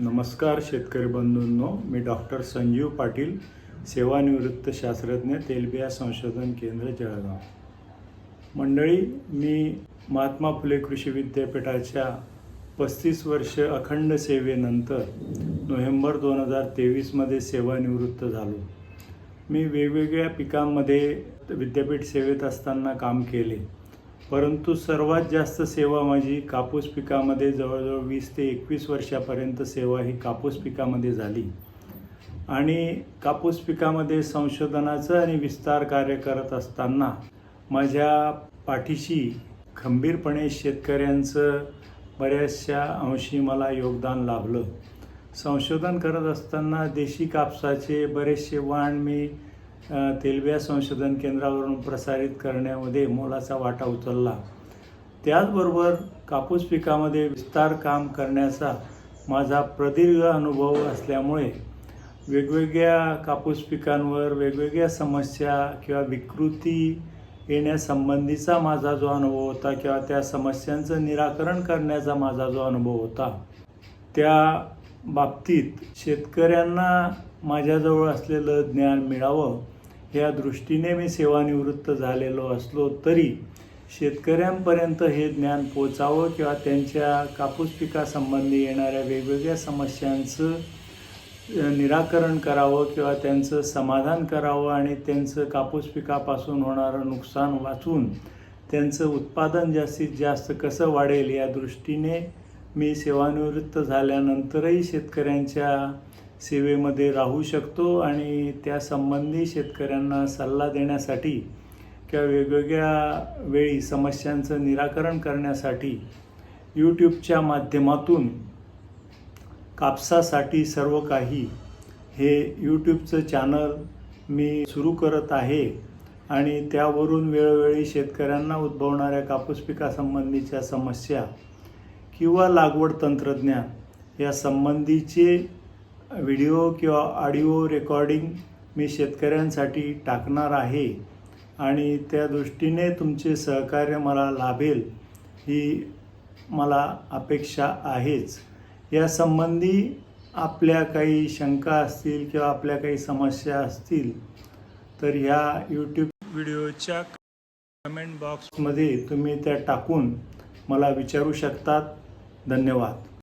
नमस्कार शेतकरी बंधूंनो मी डॉक्टर संजीव पाटील सेवानिवृत्त शास्त्रज्ञ तेलबिया संशोधन केंद्र जळगाव. मंडळी मी महात्मा फुले कृषी विद्यापीठाच्या पस्तीस वर्ष अखंड सेवेनंतर नोव्हेंबर दोन हजार तेवीसमध्ये सेवानिवृत्त झालो. मी वेगवेगळ्या पिकांमध्ये विद्यापीठ सेवेत असताना काम केले. परंतु सर्वात जास्त सेवा माझी कापूस पिकामध्ये जवळजवळ वीस ते एकवीस वर्षापर्यंत सेवा ही कापूस पिकामध्ये झाली. आणि कापूस पिकामध्ये संशोधनाचं आणि विस्तार कार्य करत असताना माझ्या पाठीशी खंबीरपणे शेतकऱ्यांचं बऱ्याचशा अंशी मला योगदान लाभलं. संशोधन करत असताना देशी कापसाचे बरेचसे वाण मी तेलबिया संशोधन केंद्रावरून प्रसारित करण्यामध्ये मोलाचा वाटा उचलला. त्याचबरोबर कापूस पिकामध्ये विस्तार काम करण्याचा माझा प्रदीर्घ अनुभव असल्यामुळे वेगवेगळ्या कापूस पिकांवर वेगवेगळ्या समस्या किंवा विकृती येण्यासंबंधीचा माझा जो अनुभव होता किंवा त्या समस्यांचं निराकरण करण्याचा माझा जो अनुभव होता त्या बाबतीत शेतकऱ्यांना माझ्याजवळ असलेलं ज्ञान मिळावं या दृष्टीने मी सेवानिवृत्त झालेलो असलो तरी शेतकऱ्यांपर्यंत हे ज्ञान पोचावं किंवा त्यांच्या कापूस पिकासंबंधी येणाऱ्या वेगवेगळ्या समस्यांचं निराकरण करावं किंवा त्यांचं समाधान करावं आणि त्यांचं कापूस पिकापासून होणारं नुकसान वाचून त्यांचं उत्पादन जास्तीत जास्त कसं वाढेल या दृष्टीने मी सेवानिवृत्त झाल्यानंतरही शेतकऱ्यांच्या सेवेमध्ये राहू शकतो आणि त्यासंबंधी शेतकऱ्यांना सल्ला देण्यासाठी किंवा वेगवेगळ्या वेळी समस्यांचं निराकरण करण्यासाठी यूट्यूबच्या माध्यमातून कापसासाठी सर्व काही हे यूट्यूबचं चॅनल मी सुरू करत आहे आणि त्यावरून वेळोवेळी शेतकऱ्यांना उद्भवणाऱ्या कापूस पिकासंबंधीच्या समस्या किंवा लागवड तंत्रज्ञान या संबंधीचे व्हिडिओ किंवा ऑडिओ रेकॉर्डिंग मी शेतकऱ्यांसाठी टाकणार आहे आणि त्या दृष्टीने तुमचे सहकार्य मला लाभेल ही मला अपेक्षा आहेच. यासंबंधी आपल्या काही शंका असतील किंवा आपल्या काही समस्या असतील तर ह्या यूट्यूब व्हिडिओच्या कमेंट बॉक्समध्ये तुम्ही त्या टाकून मला विचारू शकतात. धन्यवाद.